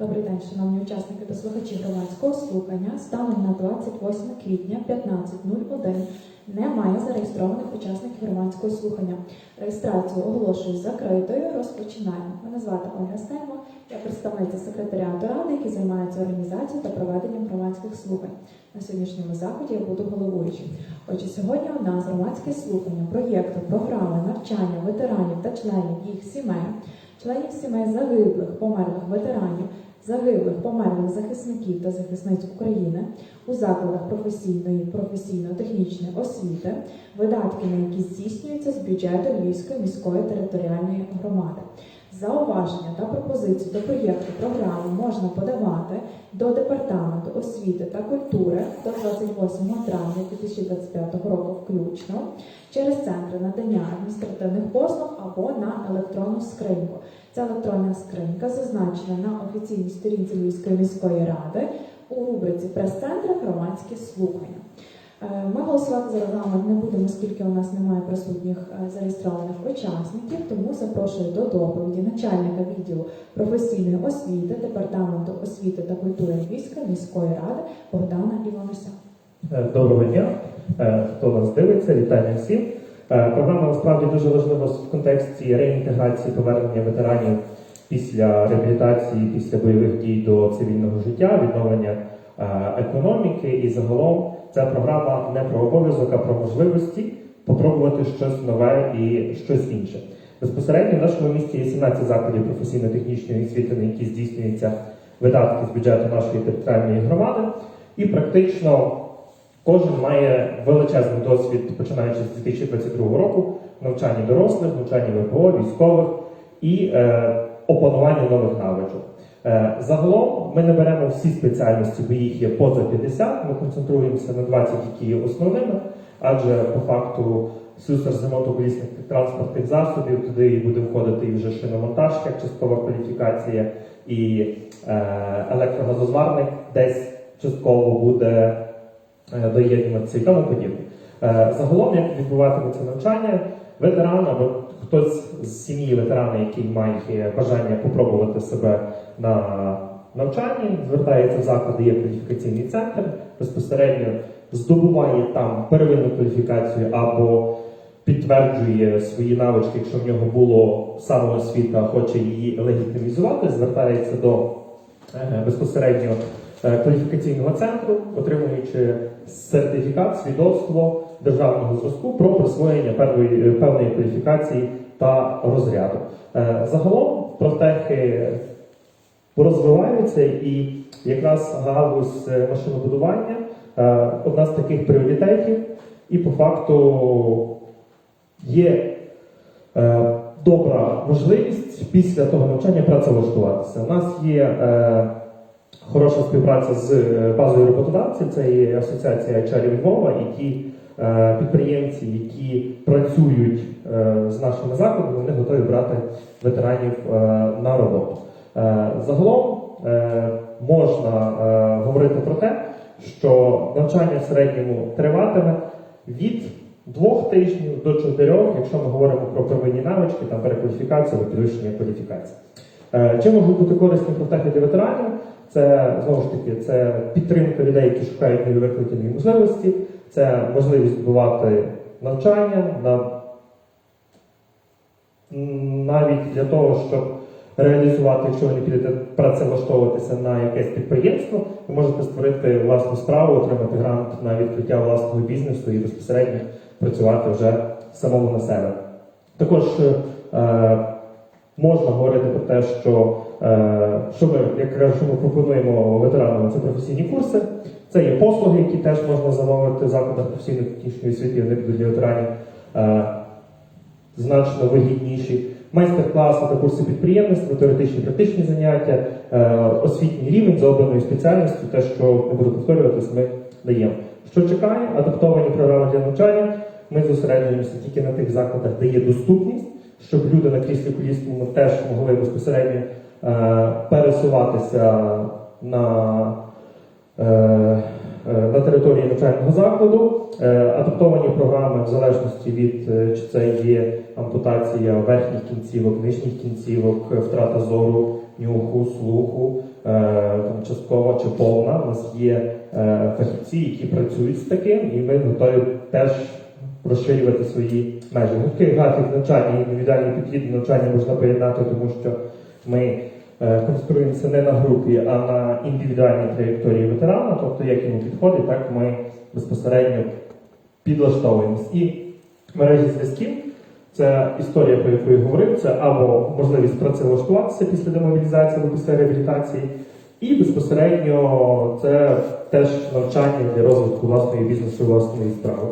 Добрий день, шановні учасники та слухачі громадського слухання. Станом на 28 квітня 15.01 немає зареєстрованих учасників громадського слухання. Реєстрацію оголошую закритою. Розпочинаємо. Мене звати Ольга Стеймо, я представниця секретаріату ради, який займається організацією та проведенням громадських слухань. На сьогоднішньому заході я буду головуючим. Отже, сьогодні у нас громадське слухання проєкту програми навчання ветеранів та членів їх сімей, членів сімей загиблих, померлих ветеранів, загиблих, померлих захисників та захисниць України у закладах професійної, професійно-технічної освіти, видатки на які здійснюються з бюджету Львівської міської територіальної громади. Зауваження та пропозиції до проєкту програми можна подавати до Департаменту освіти та культури до 28 травня 2025 року включно через центри надання адміністративних послуг або на електронну скриньку. Ця електронна скринька зазначена на офіційній сторінці Львівської міської ради у рубриці прес-центр громадські слухання. Е, Ми голосувати за регламент не будемо, оскільки у нас немає присутніх е, зареєстрованих учасників, тому запрошую до доповіді начальника відділу професійної освіти Департаменту освіти та культури Львівської міської ради Богдана Івануся. Е, Доброго дня, хто нас дивиться, вітання всім. Е, Програма насправді дуже важлива в контексті реінтеграції повернення ветеранів після реабілітації, після бойових дій до цивільного життя, відновлення е, економіки. І загалом ця програма не про обов'язок, а про можливості попробувати щось нове і щось інше. Безпосередньо в нашому місті є 17 закладів професійно-технічної освіти, на які здійснюються видатки з бюджету нашої територіальної громади, і практично Кожен має величезний досвід, починаючи з 2022 року, навчання дорослих, навчання ВПО, військових і е, опанування нових навичок. Е, загалом ми не беремо всі спеціальності, бо їх є поза 50. Ми концентруємося на 20, які є основними, адже по факту слюсар з ремонту-колісних транспортних засобів туди буде входити і вже шиномонтаж, як часткова кваліфікація, і е, електрогазозварник десь частково буде доєднуватися і тому подібне. Е, Загалом, як відбуватиметься навчання, ветеран або хтось з сім'ї ветерана, який має бажання попробувати себе на навчанні, звертається в заклад, де є кваліфікаційний центр, безпосередньо здобуває там первинну кваліфікацію або підтверджує свої навички, якщо в нього було самоосвіта, хоче її легітимізувати, звертається до е, безпосередньо е, кваліфікаційного центру, отримуючи сертифікат, свідоцтво державного зразку про присвоєння певної, е, певної кваліфікації та розряду. Е, Загалом профтехи розвиваються і якраз галузь е, машинобудування е, одна з таких пріоритетів, і по факту є е, добра можливість після того навчання працевлаштуватися. У нас є е, хороша співпраця з е, базою роботодавців, це є асоціація HR Львова, і ті е, підприємці, які працюють е, з нашими закладами, вони готові брати ветеранів е, на роботу. Е, Загалом е, можна е, говорити про те, що навчання в середньому триватиме від двох тижнів до чотирьох, якщо ми говоримо про первинні навички, там перекваліфікацію або підвищення кваліфікації. Е, Чим можуть бути корисні профтехи для ветеранів? Це знову ж таки це підтримка людей, які шукають нові виклики можливості, це можливість відбувати навчання на навіть для того, щоб реалізувати, якщо ви не підете працевлаштовуватися на якесь підприємство, ви можете створити власну справу, отримати грант на відкриття власного бізнесу і безпосередньо працювати вже самому на себе. Також е, можна говорити про те, що, що ми, як що ми пропонуємо ветеранам, це професійні курси, це є послуги, які теж можна замовити в закладах професійно-технічної освіти, вони будуть для ветеранів е, значно вигідніші. Майстер-класи та курси підприємництва, теоретичні практичні заняття, е, освітній рівень за обраною спеціальністю, те, що не буду повторюватись, ми даємо. Що чекає? Адаптовані програми для навчання. Ми зосереджуємося тільки на тих закладах, де є доступність, щоб люди на кріслі колісному теж могли безпосередньо е, пересуватися на, е, е, на території навчального закладу. Е, адаптовані програми в залежності від е, чи це є ампутація верхніх кінцівок, нижніх кінцівок, е, втрата зору, нюху, слуху, там, часткова чи повна. У нас є е, фахівці, які працюють з таким, і ми готові теж розширювати свої межі. Гнуткий графік навчання і індивідуальний підхід навчання можна поєднати, тому що ми е, конструюємося не на групі, а на індивідуальній траєкторії ветерана, тобто як йому підходить, так ми безпосередньо підлаштовуємось. І мережі зв'язків це історія, про яку я говорив, це або можливість працевлаштуватися після демобілізації або після реабілітації, і безпосередньо це теж навчання для розвитку власної бізнесу, власної справи.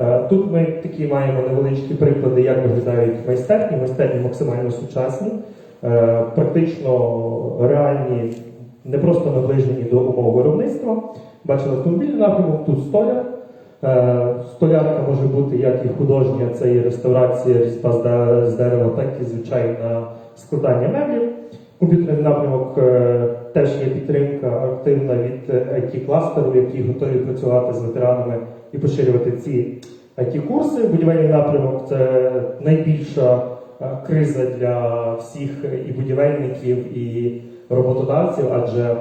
Е, Тут ми такі маємо невеличкі приклади, як виглядають майстерні. Майстерні максимально сучасні, практично реальні, не просто наближені до умов виробництва. Бачили автомобільний напрямок, тут столяр. Е, Столярка може бути як і художня, це і реставрація різьба з дерева, так і звичайне складання меблів. Комп'ютерний напрямок е, теж є підтримка активна від it кластеру які готові працювати з ветеранами і поширювати ці it курси Будівельний напрямок це найбільша е, криза для всіх і будівельників, і роботодавців, адже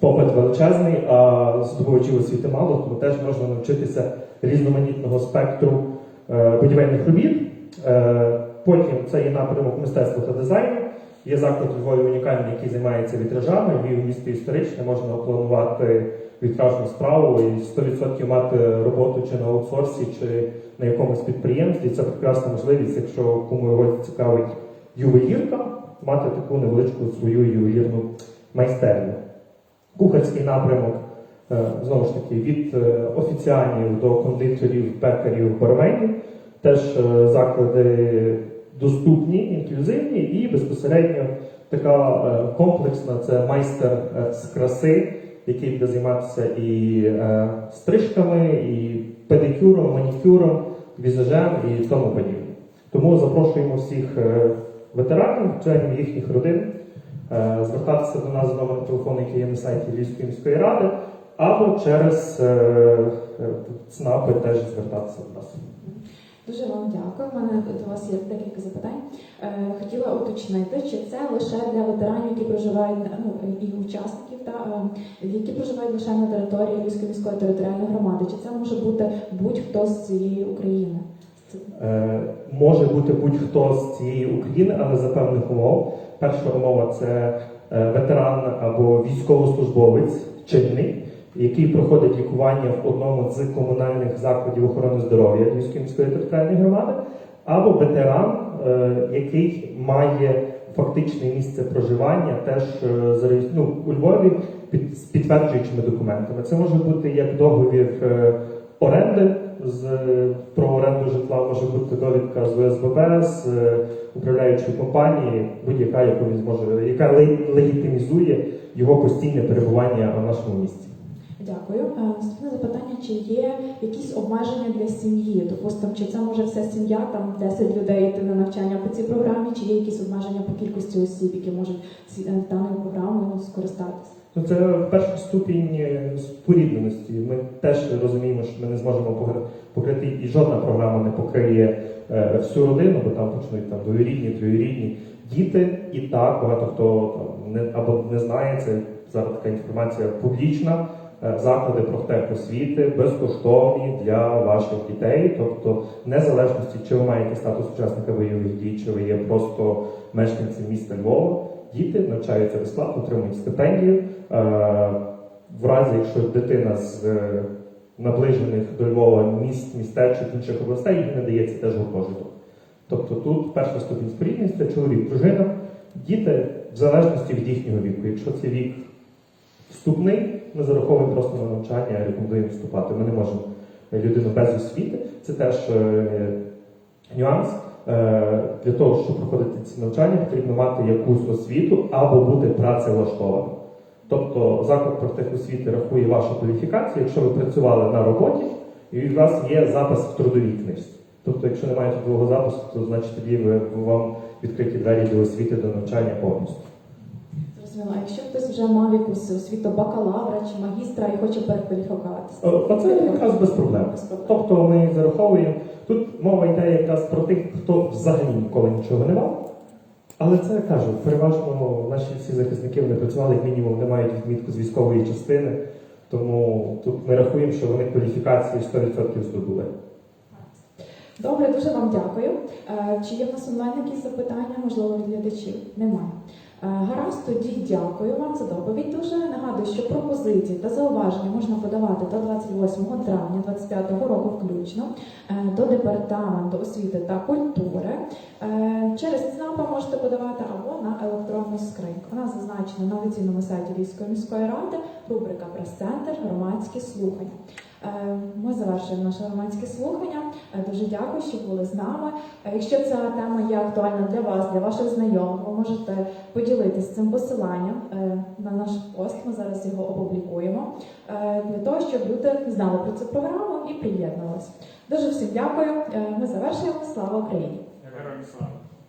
попит величезний, а здобувачів освіти мало, тому теж можна навчитися різноманітного спектру е, будівельних робіт. Е, Потім це є напрямок мистецтва та дизайну. Є заклад у Львові унікальний, який займається вітражами. Львів місто історичне, можна планувати вітражну справу і 100% мати роботу чи на аутсорсі, чи на якомусь підприємстві. Це прекрасна можливість, якщо кому його цікавить ювелірка, мати таку невеличку свою ювелірну майстерню. Кухарський напрямок, е, знову ж таки, від е, офіціанів до кондитерів, пекарів, барменів. Теж е, заклади доступні, інклюзивні і безпосередньо така е, комплексна це майстер е, з краси, який буде займатися і е, стрижками, і педикюром, манікюром, візажем і тому подібне. Тому запрошуємо всіх ветеранів, членів їхніх родин звертатися до нас за номером телефону, який є на сайті Львівської міської ради, або через ЦНАПи теж звертатися до нас. Дуже вам дякую. У мене до вас є декілька запитань. Е, Хотіла уточнити, чи це лише для ветеранів, які проживають ну і учасників, та е, які проживають лише на території Львівської міської територіальної громади, чи це може бути будь-хто з цієї України? Е, може бути будь-хто з цієї України, але за певних умов. Перша умова це ветеран або військовослужбовець чинний, який проходить лікування в одному з комунальних закладів охорони здоров'я Львівської міської територіальної громади, або ветеран, е, який має фактичне місце проживання, теж е, ну, у Львові з підтверджуючими документами. Це може бути як договір е, оренди з про оренду житла, може бути довідка з ОСББ, з управляючої компанії, будь-яка, яку він зможе, яка легітимізує його постійне перебування в нашому місті. Дякую. Е, Наступне запитання: чи є якісь обмеження для сім'ї? Допустимо, чи це може вся сім'я, там 10 людей йти на навчання по цій програмі, чи є якісь обмеження по кількості осіб, які можуть е, даною програмою скористатися? Ну, це перший ступінь е, спорідненості. Ми теж розуміємо, що ми не зможемо покрити, і жодна програма не покриє всю родину, бо там почнуть там двоюрідні, троюрідні діти. І так багато хто там не або не знає це. Зараз така інформація публічна. Е, Заклади профтехосвіти безкоштовні для ваших дітей, тобто незалежності, чи ви маєте статус учасника бойових дій, чи ви є просто мешканцем міста Львова, діти навчаються безплатно, отримують стипендію. Е, В разі, якщо дитина з е, наближених до Львова міст, містечок інших областей, їй надається теж гуртожиток. Тобто тут перша ступінь спорідність це чоловік, дружина, діти в залежності від їхнього віку. Якщо це вік вступний, ми зараховуємо просто на навчання, рекомендуємо вступати. Ми не можемо людину без освіти. Це теж е, нюанс. Е, Для того, щоб проходити ці навчання, потрібно мати якусь освіту або бути працевлаштованим. Тобто заклад профтехосвіти рахує вашу кваліфікацію, якщо ви працювали на роботі, і у вас є запис в трудовій книжці. Тобто, якщо немає трудового запису, то значить тоді ви, вам відкриті двері до освіти, до навчання повністю. Зрозуміло. А якщо хтось вже мав якусь освіту бакалавра чи магістра і хоче перекваліфікуватися? О, Оце якраз без проблем. Без проблем. Тобто ми зараховуємо. Тут мова йде якраз про тих, хто взагалі ніколи нічого не мав. Але це кажу, переважно наші всі захисники вони працювали як мінімум, не мають відмітку з військової частини, тому тут ми рахуємо, що вони кваліфікації 100% здобули. Добре, дуже вам дякую. Е, Чи є в нас онлайн якісь запитання, можливо, від глядачів? Немає. Е, Гаразд, тоді дякую вам за доповідь. Дуже нагадую, що пропозиції та зауваження можна подавати до 28 травня 2025 року включно е, до департаменту освіти та культури. Е, Через ЦНАПа можете подавати або на електронну скриньку. Вона зазначена на офіційному сайті Львівської міської ради, рубрика Прес-центр, громадські слухання. Е, Ми завершуємо наше громадське слухання. Е, Дуже дякую, що були з нами. Е, Якщо ця тема є актуальна для вас, для ваших знайомих, ви можете поділитися цим посиланням на наш пост. Ми зараз його опублікуємо для того, щоб люди знали про цю програму і приєднувалися. Дуже всім дякую. Ми завершуємо. Слава Україні! Героям слава!